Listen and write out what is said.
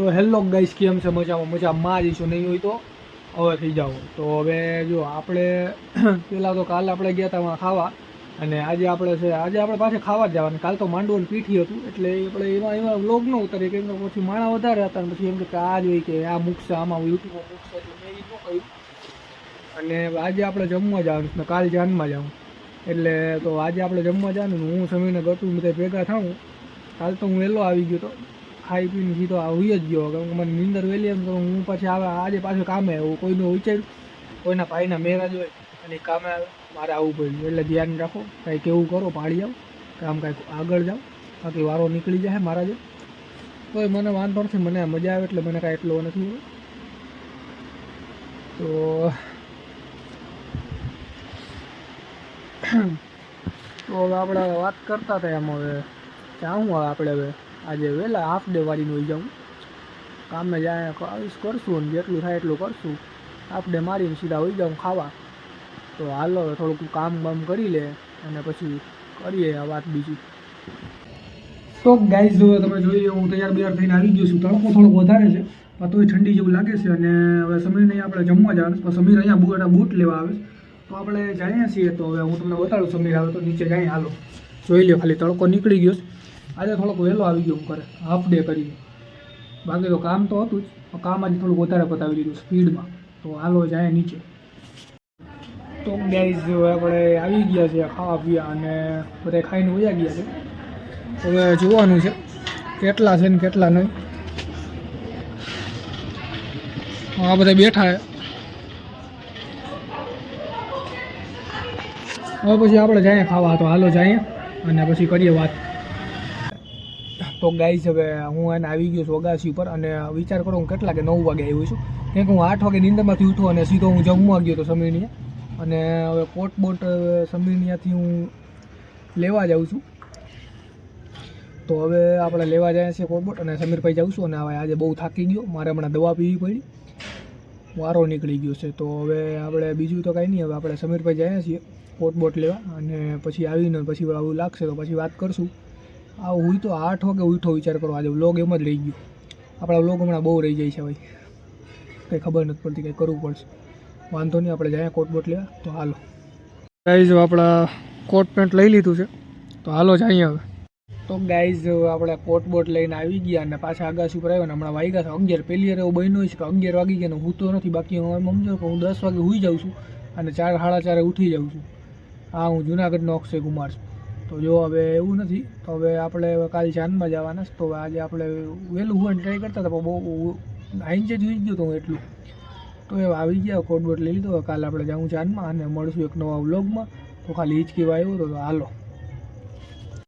તો hello guys, કેમ છે? મજામાં મજામાં. જઈશું નહીં હોય તો હવે થઈ જાઓ. તો હવે જો આપણે પહેલાં તો કાલ આપણે ગયા હતા ખાવા. અને આજે આપણે છે, આજે આપણે પાસે ખાવા જ જવાનું. કાલ તો માંડવું પીઠી હતું. એટલે આપણે એમાં એમાં વ્લોગ ન ઉતારીએ, કેમ પછી માણા વધારે હતા પછી એમ કે આ જ હોય કે આ મૂકશે, આમાં યુટ્યુબમાં મૂકશે મેં એ કહ્યું અને આજે આપણે જમવા જવાનું છે. કાલ જાનમાં જવું એટલે તો આજે આપણે જમવા જવાનું હું સમયને ગતું બધા ભેગા થાઉં. કાલ તો હું વહેલો આવી ગયો તો. ખાઈ પીને સીધો આવી જ ગયો. કે મને નીંદર વહેલી એમ તો હું પછી આવે આજે પાછું કામે આવ્યું કોઈનું વિચાર્યું? કોઈના ભાઈના મેરાજ હોય. અને કામે આવે. મારે આવવું પડ્યું. એટલે ધ્યાન રાખો. કાંઈ કેવું કરો, પાડી જાઓ કામ કાંઈક આગળ જાઓ. બાકી વારો નીકળી જાય મારા જે તોય મને વાંધો નથી. મને મજા આવે એટલે મને કાંઈ એટલો નથી તો તો હવે આપણે વાત કરતા હતા એમ હવે. જાઉં હવે આપણે હવે. આજે વહેલા હાફ ડે વાળીનું હોઈ જાઉં. કામે જાય કરશું અને જેટલું થાય એટલું કરશું. હાફ ડે મારીને સીધા હોઈ જાઉં ખાવા. તો હાલો થોડુંક કામ બામ કરી લે અને પછી કરીએ આ વાત બીજી. તો ગાઈઝ જો તમે જોઈએ હું તૈયાર બિયાર થઈને આવી ગયો છું. તડકો થોડોક વધારે છે, પણ તોય ઠંડી જેવું લાગે છે અને હવે સમીરને અહીંયા આપણે જમવા જવાનું. પણ સમીર અહીંયા બુટ બૂટ લેવા આવે તો આપણે જઈએ છીએ, તો હવે હું તમને બતાડું, સમીર આવે તો નીચે જઈએ હાલો. જોઈ લો, ખાલી તડકો નીકળી ગયો છે. આજે થોડોક વહેલો આવી ગયો હું કરે હાફ ડે કરીને બાકી તો કામ તો હતું જ. કામ આજે થોડુંક વધારે પતાવી દીધું સ્પીડમાં. તો હાલો જાય નીચે. તો ગાઈઝ આપણે આવી ગયા છે ખાવા પીવા અને બધા ખાઈને ઉજા ગયા છે. હવે જોવાનું છે કેટલા છે ને કેટલા નહીં. આ બધા બેઠા હવે પછી આપણે જઈએ ખાવા. તો હાલો જઈએ અને પછી કરીએ વાત. તો ગાઈઝ હવે હું એને આવી ગયો છું અગાસી ઉપર અને વિચાર કરો હું કેટલા કે નવ વાગે આવ્યો છું. કેમ કે હું આઠ વાગે નિંદરમાંથી ઉઠો અને સીધો હું જમવા ગયો તો સમીરની. અને હવે કોટ બોટ સમીરનિયાથી હું લેવા જાઉં છું. તો હવે આપણે લેવા જાય છે કોટ બોટ અને સમીરભાઈ જાઉં છું અને હવે આજે બહુ થાકી ગયો. મારે હમણાં દવા પીવી પડી. વારો નીકળી ગયો છે. તો હવે આપણે બીજું તો કાંઈ નહીં, હવે આપણે સમીરભાઈ જાય છીએ કોટ બોટ લેવા અને પછી આવીને પછી આવું લાગશે તો પછી વાત કરશું. આ હું તો આઠ વાગે ઉઠો વિચાર કરો. આજે વ્લોગ એમ જ રહી ગયો. આપણા વ્લોગ હમણાં બહુ રહી જાય છે ભાઈ. કંઈ ખબર નથી પડતી, કંઈ કરવું પડશે. વાંધો નહીં, આપણે જાય કોટ બોટ લેવા. તો હાલો. ગાઈઝ આપણા કોટ પેન્ટ લઈ લીધું છે. તો હાલો જઈએ હવે. તો ગાઈઝ આપણે કોટ બોટ લઈને આવી ગયા અને પાછા આગાસી ઉપર આવ્યા ને હમણાં વાગ્યા છે અગિયાર. પહેલી વાર એવું બન્યું છે કે અગિયાર વાગી ગયા હું તો નથી, બાકી હું સમજો કે હું દસ વાગે સૂઈ જાઉં છું અને ચાર, સાડા ચારે ઉઠી જાઉં છું. હા, હું જુનાગઢનો અક્ષય કુમાર છું. તો જો હવે એવું નથી, તો હવે આપણે કાલ ચાંદમાં જવાના તો આજે આપણે વહેલું હું ટ્રાય કરતા હતા, પણ બહુ આઈને જ જોઈ ગયો તો હું એટલું. તો એ આવી ગયા કોટ બોટ લઈ લીધો કાલે આપણે જાઉં ચાંદમાં અને મળશું એક નવા વ્લોગમાં તો ખાલી હિચકી આવ્યો હતો તો હાલો.